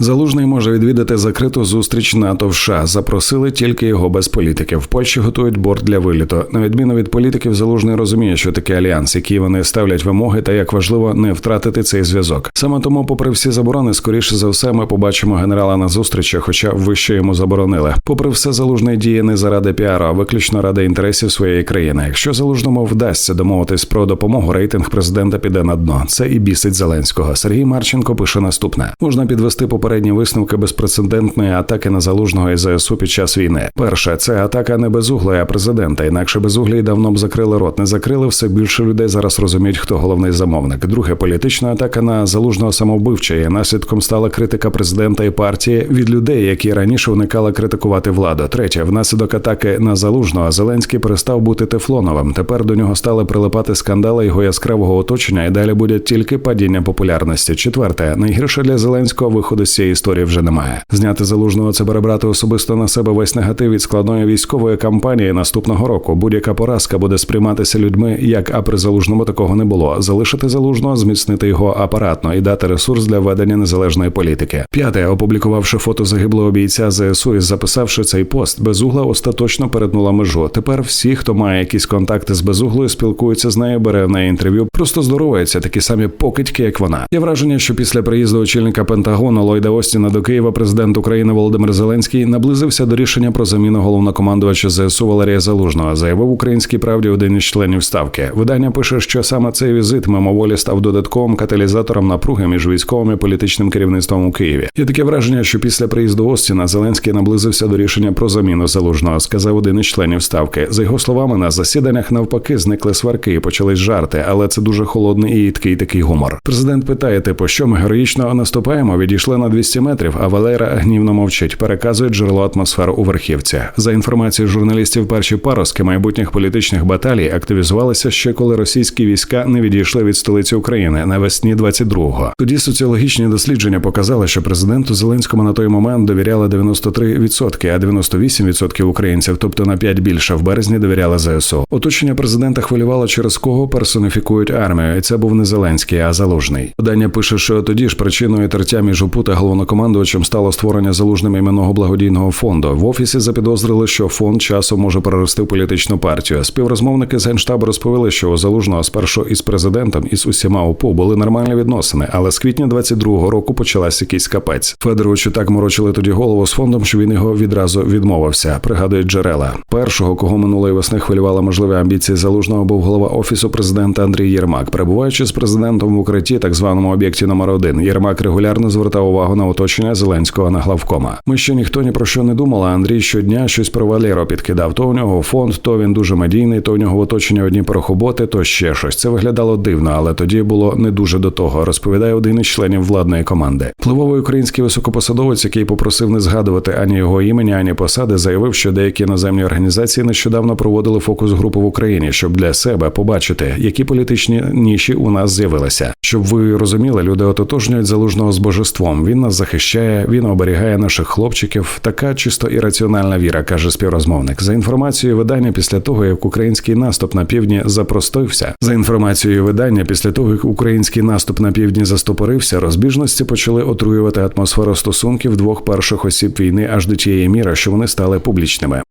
Залужний може відвідати закриту зустріч НАТО в США. Запросили тільки його без політики. В Польщі готують борт для виліту. На відміну від політиків, залужний розуміє, що таке альянс, які вони ставлять вимоги, та як важливо не втратити цей зв'язок. Саме тому, попри всі заборони, скоріше за все, ми побачимо генерала на зустрічі, хоча вище йому заборонили. Попри все, залужний діє не заради піару, а виключно ради інтересів своєї країни. Якщо залужному вдасться домовитись про допомогу, рейтинг президента піде на дно. Це і бісить Зеленського. Сергій Марченко пише наступне: можна підвести попередні висновки безпрецедентної атаки на залужного і ЗСУ під час війни. Перше, це атака не безуглої, а президента. Інакше безуглій давно б закрили рот. Не закрили все більше людей. Зараз розуміють, хто головний замовник. Друге, політична атака на залужного самовбивча і наслідком стала критика президента і партії від людей, які раніше уникали критикувати владу. Третє, внаслідок атаки на залужного Зеленський перестав бути тефлоновим. Тепер до нього стали прилипати скандали його яскравого оточення, і далі буде тільки падіння популярності. Четверте, найгірше для Зеленського виходу з цієї історії вже немає. Зняти залужного це перебрати особисто на себе весь негатив від складної військової кампанії наступного року. Будь-яка поразка буде сприйматися людьми, як а при залужному такого не було. Залишити залужного, зміцнити його апаратно і дати ресурс для ведення незалежної політики. П'яте, опублікувавши фото загиблого бійця ЗСУ і записавши цей пост, безугла остаточно перетнула межу. Тепер всі, хто має якісь контакти з безуглою, спілкуються з нею, бере в неї інтерв'ю, просто здоровуються такі самі покидьки, як вона. Є враження, що після приїзду очільника Пентагону Ллойда Остіна до Києва президент України Володимир Зеленський наблизився до рішення про заміну головнокомандувача ЗСУ Валерія Залужного, заявив українській правді один із членів ставки. Видання пише, що саме цей візит мимоволі став додатковим каталізатором напруги між військовим і політичним керівництвом у Києві. Є таке враження, що після приїзду Остіна Зеленський наблизився до рішення про заміну залужного, сказав один із членів ставки. За його словами, на засіданнях навпаки зникли сварки і почались жарти, але це дуже холодний і їдкий такий гумор. Президент питає, типу, що ми героїчно наступаємо, відійшли на 200 метрів, а Валера гнівно мовчить, переказує джерело атмосферу у верхівці. За інформацією журналістів, перші паростки майбутніх політичних баталій активізувалися ще коли російські війська не відійшли від столиці України навесні 22-го. Тоді соціологічні дослідження показали, що президенту Зеленському на той момент довіряли 93%, а 98% українців, тобто на 5 більше в березні довіряли ЗСУ. Оточення президента хвилювало, через кого персоніфікують армію, і це був не Зеленський, а Залужний. Видання пише, що тоді ж причиною тертя між УПУ та головнокомандувачем стало створення залужним іменного благодійного фонду. В офісі запідозрили, що фонд часом може перерости в політичну партію. Співрозмовники з генштабу розповіли, що у залужного спершу із президентом і з усіма УПУ були нормальні відносини, але з квітня 22-го року почалась якийсь капець. Федоровичу так морочили тоді голову з фондом, що він його відразу відмовився. Пригадують джерела. Першого, кого минулої весни хвилювала можливі амбіції залужного, був голова офісу президента Андрій Єрмак. Перебуваючи з президентом в укритті, так званому об'єкті номер один, Єрмак регулярно звертав увагу на оточення Зеленського на главкома. Ми ще ніхто ні про що не думали. Андрій щодня щось про Валєро підкидав. То у нього фонд, то він дуже медійний, то у нього в оточенні одні порохоботи, то ще щось. Це виглядало дивно, але тоді було не дуже до того. Розповідає один із членів владної команди. Впливовий український високопосадовець, який попросив не згадувати ані його імені, ані посади, заявив, що деякі іноземні організації нещодавно проводили фокус групи в Україні, щоб для себе побачити, які політичні ніші у нас з'явилися. Щоб ви розуміли, люди ототожнюють залужного з божеством. Він нас захищає, він оберігає наших хлопчиків. Така чисто ірраціональна віра, каже співрозмовник. За інформацією видання, після того як український наступ на півдні запростився, за інформацією видання, після того як український наступ на півдні застопорився, розбіжності почали отруювати атмосферу стосунків двох перших осіб війни аж до тієї міри, що вони стали публічними.